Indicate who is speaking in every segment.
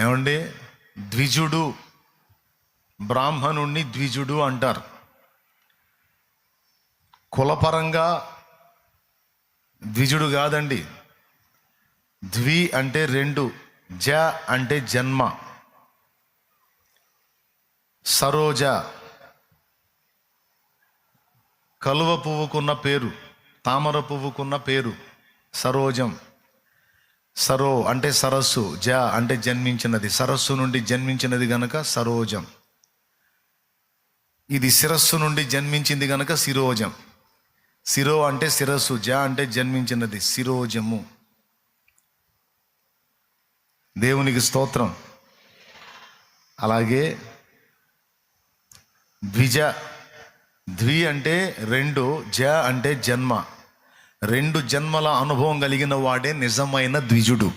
Speaker 1: ఏమండి? ద్విజుడు. బ్రాహ్మణుణ్ణి ద్విజుడు అంటారు. కులపరంగా ద్విజుడు కాదండి. ద్వి అంటే రెండు జ అంటే జన్మ. సరోజ. కలువ పువ్వుకున్న పేరు తామర పువ్వుకున్న పేరు సరోజం. సరో అంటే సరస్సు జ అంటే జన్మించినది. సరస్సు నుండి జన్మించినది గనక సరోజం. ఇది శిరస్సు నుండి జన్మించింది గనక శిరోజం. శిరో అంటే శిరస్సు జ అంటే జన్మించినది శిరోజము. దేవునికి స్తోత్రం. అలాగే ద్విజ ద్వి అంటే రెండు జ అంటే జన్మ. రెండు జన్మల అనుభవం కలిగిన వాడే నిజమైన ద్విజుడు.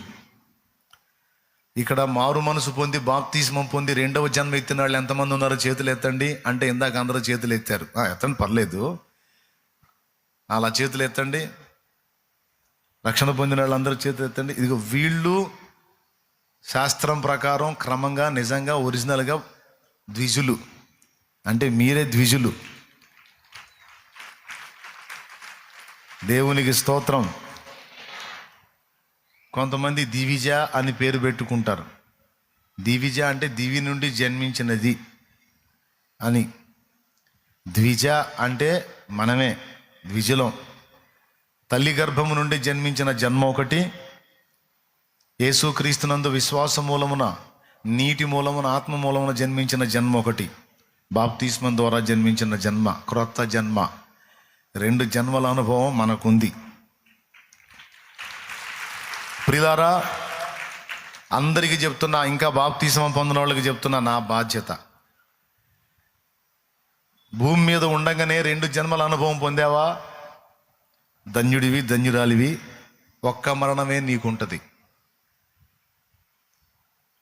Speaker 1: ఇక్కడ మారు మనసు పొంది బాప్తిస్మం పొంది రెండవ జన్మ ఎత్తిన వాళ్ళు ఎంతమంది ఉన్నారో చేతులు ఎత్తండి. అంటే ఇందాక అందరూ చేతులు ఎత్తారు. ఎత్తండి పర్లేదు. అలా చేతులు ఎత్తండి. రక్షణ పొందిన వాళ్ళందరూ చేతులు ఎత్తండి. ఇదిగో వీళ్ళు శాస్త్రం ప్రకారం క్రమంగా నిజంగా ఒరిజినల్గా ద్విజులు. అంటే మీరే ద్విజులు. దేవునికి స్తోత్రం. కొంతమంది దివిజ అని పేరు పెట్టుకుంటారు. దివిజ అంటే దివి నుండి జన్మించినది అని. ద్విజ అంటే మనమే ద్విజలం. తల్లి గర్భము నుండి జన్మించిన జన్మ ఒకటి. యేసుక్రీస్తునందు విశ్వాస మూలమున నీటి మూలమున ఆత్మ మూలమున జన్మించిన జన్మ ఒకటి. బాప్తిస్మం ద్వారా జన్మించిన జన్మ క్రొత్త జన్మ. రెండు జన్మల అనుభవం మనకుంది. ప్రిలారా అందరికీ చెప్తున్నా ఇంకా బాప్తీసం పొందిన వాళ్ళకి చెప్తున్నా నా బాధ్యత. భూమి మీద ఉండగానే రెండు జన్మల అనుభవం పొందావా? ధన్యుడివి ధన్యురాలివి ఒక్క మరణమే నీకుంటుంది.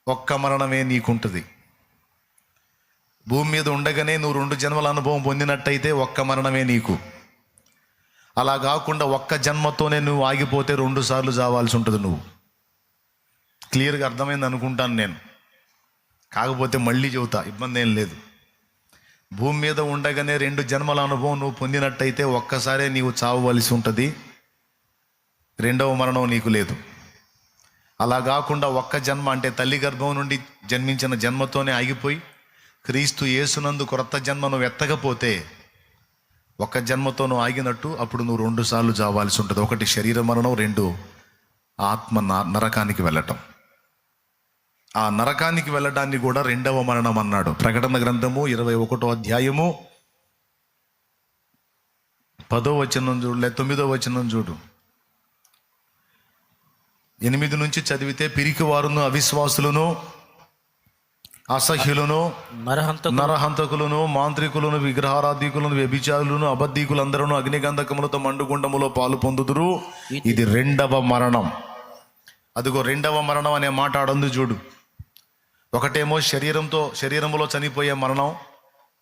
Speaker 1: ఒక్క మరణమే నీకుంటుంది. భూమి మీద ఉండగానే నువ్వు రెండు జన్మల అనుభవం పొందినట్టయితే ఒక్క మరణమే నీకు. అలా కాకుండా ఒక్క జన్మతోనే నువ్వు ఆగిపోతే రెండు సార్లు చావాల్సి ఉంటుంది నువ్వు. క్లియర్గా అర్థమైంది అనుకుంటాను నేను. కాకపోతే మళ్ళీ చెబుతా ఇబ్బంది ఏం లేదు. భూమి మీద ఉండగానే రెండు జన్మల అనుభవం నువ్వు పొందినట్టయితే ఒక్కసారే నీవు చావవలసి ఉంటుంది. రెండవ మరణం నీకు లేదు. అలా కాకుండా ఒక్క జన్మ అంటే తల్లి గర్భం నుండి జన్మించిన జన్మతోనే ఆగిపోయి క్రీస్తు యేసునందు క్రొత్త జన్మను ఎత్తకపోతే ఒక జన్మతో నువ్వు ఆగినట్టు అప్పుడు నువ్వు రెండు సార్లు చావాల్సి ఉంటుంది. ఒకటి శరీర మరణం రెండు ఆత్మ న- నరకానికి వెళ్ళటం. ఆ నరకానికి వెళ్ళడాన్ని కూడా రెండవ మరణం అన్నాడు. ప్రకటన గ్రంథము ఇరవై ఒకటో అధ్యాయము. పదో వచనం చూడు లేదా తొమ్మిదో వచనం చూడు. ఎనిమిది నుంచి చదివితే పిరికి వారును అవిశ్వాసులను అసహ్యులను
Speaker 2: నరహంతకు
Speaker 1: నరహంతకులను మాంత్రికులను విగ్రహారాధికులను వ్యభిచారులను అబద్ధీకులందరూ అగ్నిగంధకములతో మండుగుండములో పాలు పొందుదురు. ఇది రెండవ మరణం. అదిగో రెండవ మరణం అనే మాట ఆడందు చూడు. ఒకటేమో శరీరంతో శరీరంలో చనిపోయే మరణం.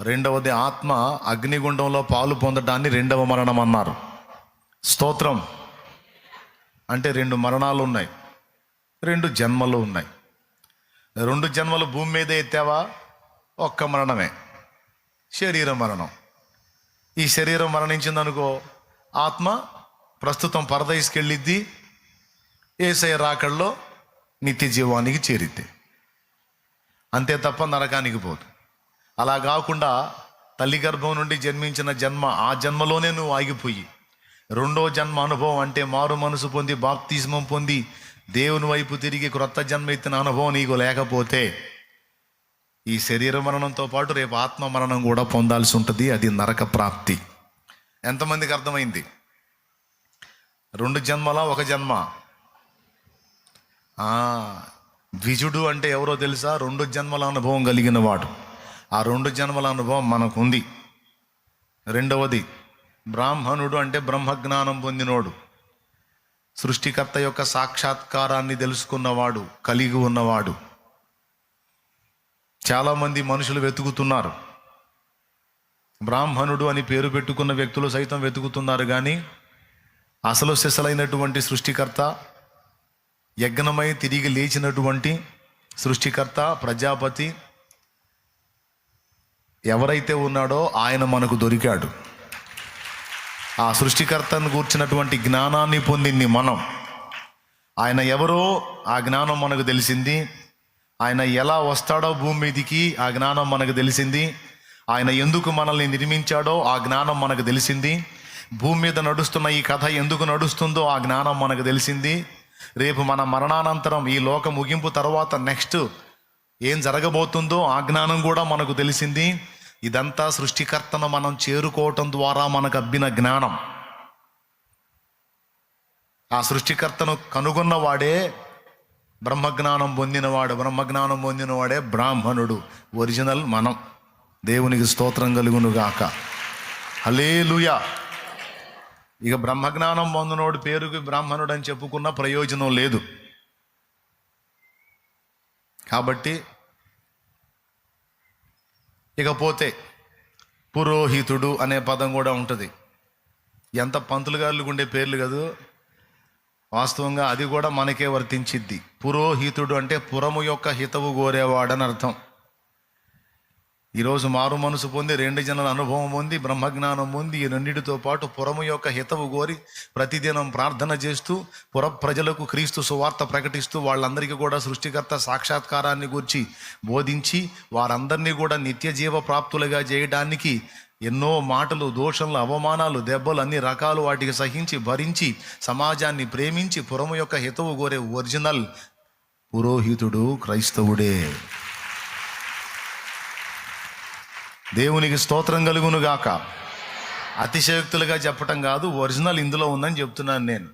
Speaker 1: రెండవది ఆత్మ అగ్నిగుండంలో పాలు పొందడాన్ని రెండవ మరణం అన్నారు. స్తోత్రం. అంటే రెండు మరణాలు ఉన్నాయి రెండు జన్మలు ఉన్నాయి. రెండు జన్మలు భూమి మీద ఎత్తావా? ఒక్క మరణమే. శరీర మరణం. ఈ శరీరం మరణించిందనుకో ఆత్మ ప్రస్తుతం పరదైసుకెళ్ళిద్ది ఏసై రాకల్లో నిత్య జీవానికి చేరిద్ది. అంతే తప్ప నరకానికి పోదు. అలా కాకుండా తల్లి గర్భం నుండి జన్మించిన జన్మ ఆ జన్మలోనే నువ్వు ఆగిపోయి రెండో జన్మ అనుభవం అంటే మారు మనసు పొంది బాప్తిస్మం పొంది దేవుని వైపు తిరిగి క్రొత్త జన్మ ఎత్తిన అనుభవం నీకు లేకపోతే ఈ శరీర మరణంతో పాటు రేపు ఆత్మ మరణం కూడా పొందాల్సి ఉంటుంది. అది నరక ప్రాప్తి. ఎంతమందికి అర్థమైంది? రెండు జన్మలా ఒక జన్మ. విజుడు ద్విజుడు అంటే ఎవరో తెలుసా? రెండు జన్మల అనుభవం కలిగిన వాడు. ఆ రెండు జన్మల అనుభవం మనకుంది. రెండవది బ్రాహ్మణుడు అంటే బ్రహ్మజ్ఞానం పొందినోడు. సృష్టికర్త యొక్క సాక్షాత్కారాన్ని తెలుసుకున్నవాడు కలిగి ఉన్నవాడు. చాలామంది మనుషులు వెతుకుతున్నారు. బ్రాహ్మణుడు అని పేరు పెట్టుకున్న వ్యక్తులు సైతం వెతుకుతున్నారు కానీ అసలు సిసలైనటువంటి సృష్టికర్త యజ్ఞమై తిరిగి లేచినటువంటి సృష్టికర్త ప్రజాపతి ఎవరైతే ఉన్నాడో ఆయన మనకు దొరికాడు. ఆ సృష్టికర్తను కూర్చున్నటువంటి జ్ఞానాన్ని పొందింది మనం. ఆయన ఎవరో ఆ జ్ఞానం మనకు తెలిసింది. ఆయన ఎలా వస్తాడో భూమి మీదికి ఆ జ్ఞానం మనకు తెలిసింది. ఆయన ఎందుకు మనల్ని నిర్మించాడో ఆ జ్ఞానం మనకు తెలిసింది. భూమి మీద నడుస్తున్న ఈ కథ ఎందుకు నడుస్తుందో ఆ జ్ఞానం మనకు తెలిసింది. రేపు మన మరణానంతరం ఈ లోక ముగింపు తర్వాత నెక్స్ట్ ఏం జరగబోతుందో ఆ జ్ఞానం కూడా మనకు తెలిసింది. ఇదంతా సృష్టికర్తను మనం చేరుకోవటం ద్వారా మనకు అబ్బిన జ్ఞానం. ఆ సృష్టికర్తను కనుగొన్నవాడే బ్రహ్మజ్ఞానం పొందినవాడు బ్రహ్మజ్ఞానం పొందినవాడే బ్రాహ్మణుడు ఒరిజినల్ మనం. దేవునికి స్తోత్రం కలుగునుగాక. గాక ఇక బ్రహ్మజ్ఞానం పొందినోడు పేరుకి బ్రాహ్మణుడు అని చెప్పుకున్న ప్రయోజనం లేదు. కాబట్టి ఇకపోతే పురోహితుడు అనే పదం కూడా ఉంటుంది. ఎంత పంతులు గారులు ఉండే పేర్లు కదూ? వాస్తవంగా అది కూడా మనకే వర్తించిద్ది. పురోహితుడు అంటే పురము యొక్క హితవు కోరేవాడని అర్థం. ఈరోజు మారు మనసు పొంది రెండు జనుల అనుభవం పొంది బ్రహ్మజ్ఞానం పొంది ఈ రెండింటితో పాటు పురము యొక్క హితవు కోరి ప్రతిదినం ప్రార్థన చేస్తూ పుర ప్రజలకు క్రీస్తు సువార్త ప్రకటిస్తూ వాళ్ళందరికీ కూడా సృష్టికర్త సాక్షాత్కారాన్ని గురించి బోధించి వారందరినీ కూడా నిత్య జీవ ప్రాప్తులుగా చేయడానికి ఎన్నో మాటలు దోషంలు అవమానాలు దెబ్బలు అన్ని రకాలు వాటికి సహించి భరించి సమాజాన్ని ప్రేమించి పురము యొక్క హితవు కోరే ఒరిజినల్ పురోహితుడు క్రైస్తవుడే. దేవునికి స్తోత్రం కలుగును గాక. అతిశయోక్తులుగా చెప్పటం కాదు ఒరిజినల్ ఇందులో ఉందని చెప్తున్నాను నేను.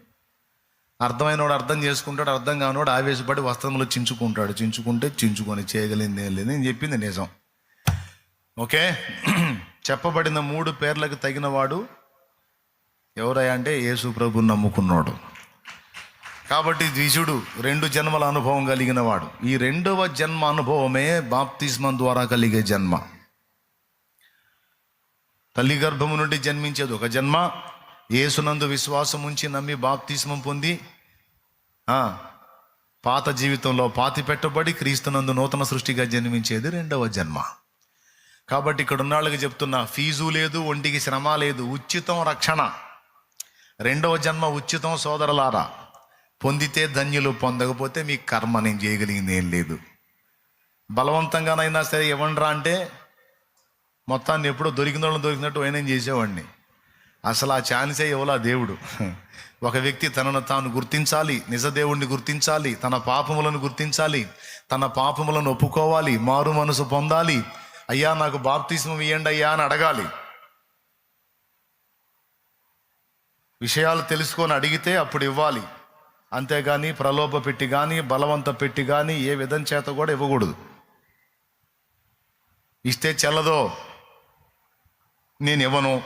Speaker 1: అర్థమైనవాడు అర్థం చేసుకుంటాడు అర్థం కానివాడు ఆవేశపడి వస్త్రములు చించుకుంటాడు. చించుకుంటే చించుకొని చేయగలిగింది ఏం లేదు. నేను చెప్పింది నిజం. ఓకే? చెప్పబడిన మూడు పేర్లకు తగినవాడు ఎవరై అంటే యేసు ప్రభుని నమ్ముకున్నాడు. కాబట్టి ద్విజుడు రెండు జన్మల అనుభవం కలిగిన వాడు ఈ రెండవ జన్మ అనుభవమే బాప్తిస్మం ద్వారా కలిగే జన్మ. తల్లి గర్భము నుండి జన్మించేది ఒక జన్మ. ఏసునందు విశ్వాసం ఉంచి నమ్మి బాప్తిస్మం పొంది పాత జీవితంలో పాతి పెట్టబడి క్రీస్తునందు నూతన సృష్టిగా జన్మించేది రెండవ జన్మ. కాబట్టి ఇక్కడ ఉన్న వాళ్ళకి చెప్తున్నా ఫీజు లేదు ఒంటికి శ్రమ లేదు ఉచితం రక్షణ. రెండవ జన్మ ఉచితం సోదరులారా పొందితే ధన్యులు పొందకపోతే మీ కర్మ నేను చేయగలిగింది ఏం లేదు. బలవంతంగానైనా సరే ఇవ్వండిరా అంటే మొత్తాన్ని ఎప్పుడో దొరికిన వాళ్ళు దొరికినట్టు ఆయన చేసేవాడిని. అసలు ఆ ఛాన్సే ఇవ్వలా దేవుడు. ఒక వ్యక్తి తనను తాను గుర్తించాలి నిజ దేవుణ్ణి గుర్తించాలి తన పాపములను గుర్తించాలి తన పాపములను ఒప్పుకోవాలి మారు మనసు పొందాలి. అయ్యా నాకు బాప్తిస్మం ఇవ్వండి అయ్యా అని అడగాలి. విషయాలు తెలుసుకొని అడిగితే అప్పుడు ఇవ్వాలి. అంతేగాని ప్రలోభ పెట్టి కానీ బలవంత పెట్టి కానీ ఏ విధం చేత కూడా ఇవ్వకూడదు. ఇస్తే చెల్లదో? నేను ఇవ్వను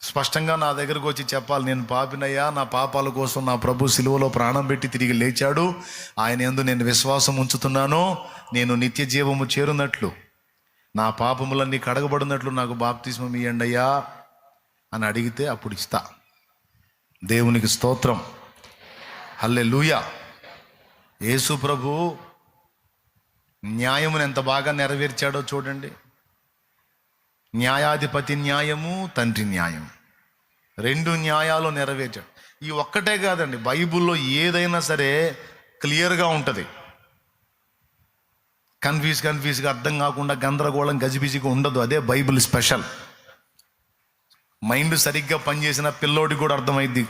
Speaker 1: స్పష్టంగా నా దగ్గరకు వచ్చి చెప్పాలి నేను పాపినయ్యా నా పాపాల కోసం నా ప్రభు సిలువలో ప్రాణం పెట్టి తిరిగి లేచాడు. ఆయన ఎందు నేను విశ్వాసం ఉంచుతున్నాను. నేను నిత్య జీవము చేరునట్లు. నా పాపములన్నీ కడగబడినట్లు నాకు బాప్తిస్మం ఇవ్వండి అయ్యా అని అడిగితే అప్పుడు ఇస్తా. దేవునికి స్తోత్రం. హల్లే లూయా యేసు ప్రభు న్యాయమును ఎంత బాగా నెరవేర్చాడో చూడండి. న్యాయాధిపతి న్యాయము తండ్రి న్యాయం. రెండు న్యాయాలు నెరవేర్చాడు. ఈ ఒక్కటే కాదండి బైబిల్లో ఏదైనా సరే క్లియర్గా ఉంటుంది. కన్ఫ్యూజ్ కన్ఫ్యూజ్గా అర్థం కాకుండా గందరగోళం గజిబిజిగా ఉండదు. అదే బైబిల్ స్పెషల్. మైండ్ సరిగ్గా పనిచేసిన పిల్లోడికి కూడా అర్థమైద్ది.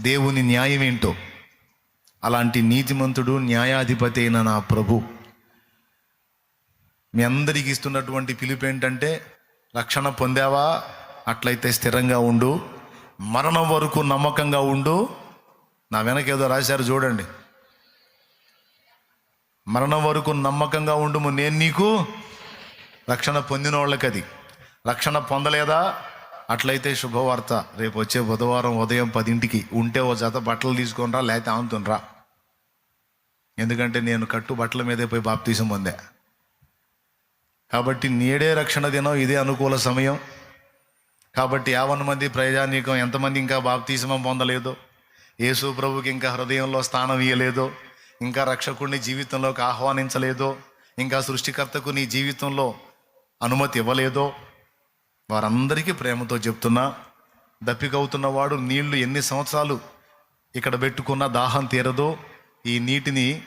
Speaker 1: దేవుని న్యాయం ఏంటో అలాంటి నీతిమంతుడు న్యాయాధిపతి అయిన నా ప్రభు. మీ అందరికి ఇస్తున్నటువంటి పిలుపు ఏంటంటే రక్షణ పొందావా? అట్లయితే స్థిరంగా ఉండు. మరణం వరకు నమ్మకంగా ఉండు. నా వెనక ఏదో రాశారు చూడండి. మరణం వరకు నమ్మకంగా ఉండుము నేను నీకు. రక్షణ పొందిన వాళ్ళకి అది రక్షణ పొందలేదా? అట్లయితే శుభవార్త. రేపు వచ్చే బుధవారం ఉదయం పదింటికి ఉంటే ఓ జత బట్టలు తీసుకొని రా లేకపోతే ఆమెతునరా ఎందుకంటే నేను కట్టు బట్టల మీదే పోయి బాప్తీసం పొందా. కాబట్టి నేడే రక్షణ దినం ఇదే అనుకూల సమయం. కాబట్టి యావన్ మంది ప్రజానీకం ఎంతమంది ఇంకా బాప్తీసం పొందలేదో. యేసు ప్రభుకి ఇంకా హృదయంలో స్థానం ఇయ్యలేదో. ఇంకా రక్షకుడిని జీవితంలోకి ఆహ్వానించలేదో. ఇంకా సృష్టికర్తకు నీ జీవితంలో అనుమతి ఇవ్వలేదో. వారందరికీ ప్రేమతో చెప్తున్నా దప్పికవుతున్న వాడు నీళ్ళు ఎన్ని సంవత్సరాలు ఇక్కడ పెట్టుకున్న దాహం తీరదో ఈ నీటిని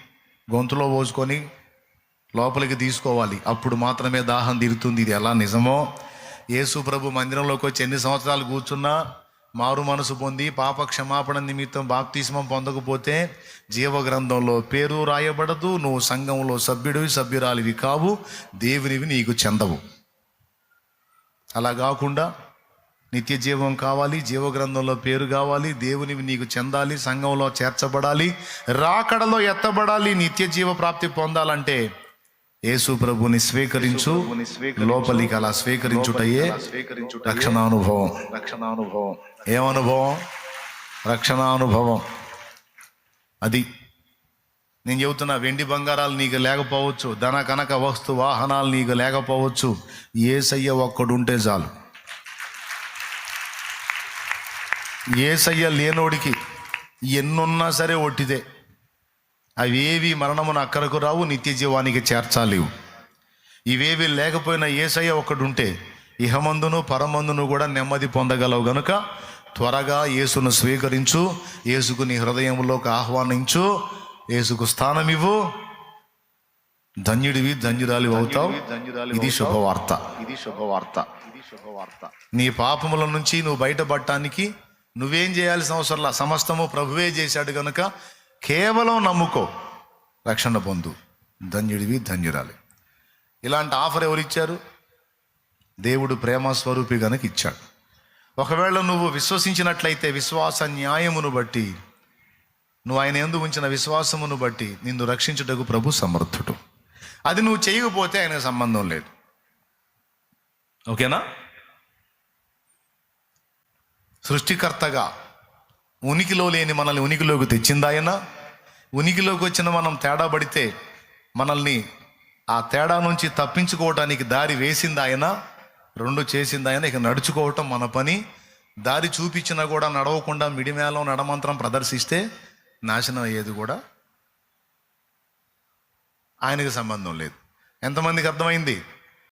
Speaker 1: గొంతులో పోసుకొని లోపలికి తీసుకోవాలి. అప్పుడు మాత్రమే దాహం తీరుతుంది. ఇది ఎలా నిజమో? యేసు ప్రభు మందిరంలోకి వచ్చి ఎన్ని సంవత్సరాలు కూర్చున్నా మారు మనసు పొంది పాప క్షమాపణ నిమిత్తం బాప్తిస్మం పొందకపోతే జీవ గ్రంథంలో పేరు రాయబడదు. నువ్వు సంఘంలో సభ్యుడివి సభ్యురాలివి కావు. దేవునివి నీకు చెందవు. అలా కాకుండా నిత్య జీవం కావాలి జీవ గ్రంథంలో పేరు కావాలి దేవునివి నీకు చెందాలి సంఘంలో చేర్చబడాలి రాకడలో ఎత్తబడాలి నిత్య జీవ ప్రాప్తి పొందాలంటే యేసు ప్రభుని స్వీకరించు లోపలికి అలా స్వీకరించుటయే రక్షణానుభవం. రక్షణానుభవం. ఏమనుభవం? రక్షణానుభవం. అది నేను చెబుతున్నా వెండి బంగారాలు నీకు లేకపోవచ్చు ధన కనక వస్తు వాహనాలు నీకు లేకపోవచ్చు ఏసయ్య ఒక్కడుంటే చాలు. ఏసయ్య లేనోడికి ఎన్నున్నా సరే ఒట్టిదే. అవేవి మరణమున అక్కరకు రావు నిత్య జీవానికి చేర్చాలివు ఇవేవి లేకపోయినా ఏసయ్య ఒకడుంటే ఇహమందును పరమందును కూడా నెమ్మది పొందగలవు గనుక త్వరగా యేసును స్వీకరించు యేసుకు నీ హృదయంలోకి ఆహ్వానించు యేసుకు స్థానం ఇవ్వు ధన్యుడివి ధన్యురాలి అవుతావు. ఇది శుభవార్త. ఇది శుభవార్త. ఇది శుభవార్త. నీ పాపముల నుంచి నువ్వు బయటపడటానికి నువ్వేం చేయాల్సిన అవసరంలా సమస్తము ప్రభువే చేశాడు గనుక కేవలం నమ్ముకో. రక్షణ పొందు. ధన్యుడివి ధన్యురాలి. ఇలాంటి ఆఫర్ ఎవరు ఇచ్చారు? దేవుడు ప్రేమ స్వరూపి గనుక ఇచ్చాడు. ఒకవేళ నువ్వు విశ్వసించినట్లయితే విశ్వాస న్యాయమును బట్టి నువ్వు ఆయన ఎందు ఉంచిన విశ్వాసమును బట్టి నిన్ను రక్షించుటకు ప్రభు సమర్థుడు. అది నువ్వు చేయకపోతే ఆయనకు సంబంధం లేదు. ఓకేనా? సృష్టికర్తగా ఉనికిలో లేని మనల్ని ఉనికిలోకి తెచ్చింది ఆయన? ఉనికిలోకి వచ్చిన మనం తేడా పడితే మనల్ని ఆ తేడా నుంచి తప్పించుకోవటానికి దారి వేసింది ఆయన? రెండు చేసింది ఆయన? ఇక నడుచుకోవటం మన పని. దారి చూపించినా కూడా నడవకుండా మిడిమేళం నడమంత్రం ప్రదర్శిస్తే నాశనం అయ్యేది కూడా ఆయనకి సంబంధం లేదు. ఎంతమందికి అర్థమైంది?